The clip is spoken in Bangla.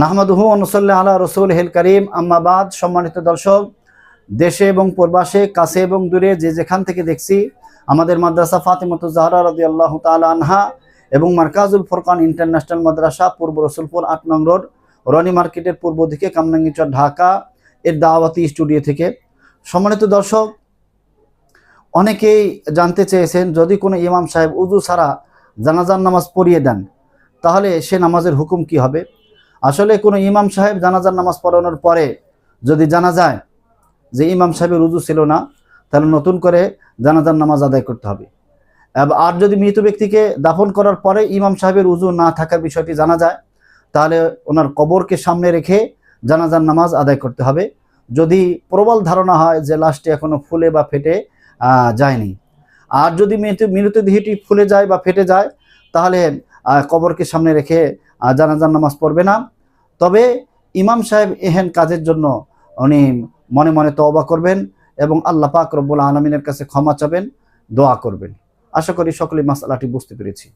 নাহমাদুহু অনুসল্লা আলা রসুল হেল করিম আম্মাবাদ সম্মানিত দর্শক, দেশে এবং প্রবাসে, কাছে এবং দূরে যে যেখান থেকে দেখছি, আমাদের মাদ্রাসা ফাতেমত জাহরা রদি আল্লাহ তালা আনহা এবং মার্কাজুল ফোরকান ইন্টারন্যাশনাল মাদ্রাসা, পূর্ব রসুলপুর আট নং রোড, রনি মার্কেটের পূর্ব দিকে কামনাঙ্গিচর ঢাকা, এর দাওয়াতি স্টুডিও থেকে। সম্মানিত দর্শক, অনেকেই জানতে চেয়েছেন, যদি কোনো ইমাম সাহেব উজু ছাড়া জানাজার নামাজ পড়িয়ে দেন, তাহলে সে নামাজের হুকুম কি হবে? আসলে কোনো ইমাম সাহেব জানাজার নামাজ পড়ানোর পরে যদি জানা যায় যে ইমাম সাহেবের রুজু ছিল না, তাহলে নতুন করে জানাজার নামাজ আদায় করতে হবে। আর যদি মৃত ব্যক্তিকে দাফন করার পরে ইমাম সাহেবের উজু না থাকার বিষয়টি জানা যায়, তাহলে ওনার কবরকে সামনে রেখে জানাজার নামাজ আদায় করতে হবে। যদি প্রবল ধারণা হয় যে লাশটি এখনও ফুলে বা ফেটে যায়নি। আর যদি মৃত মৃতদেহটি ফুলে যায় বা ফেটে যায়, তাহলে কবরকে সামনে রেখে জানাজার নামাজ পড়বে না। তবে ইমাম সাহেব এহেন কাজের জন্য উনি মনে মনে তওবা করবেন এবং আল্লাহ পাক রব্বুল আলমিনের কাছে ক্ষমা চাবেন, দোয়া করবেন। আশা করি সকলে মাসালাটি বুঝতে পেরেছি।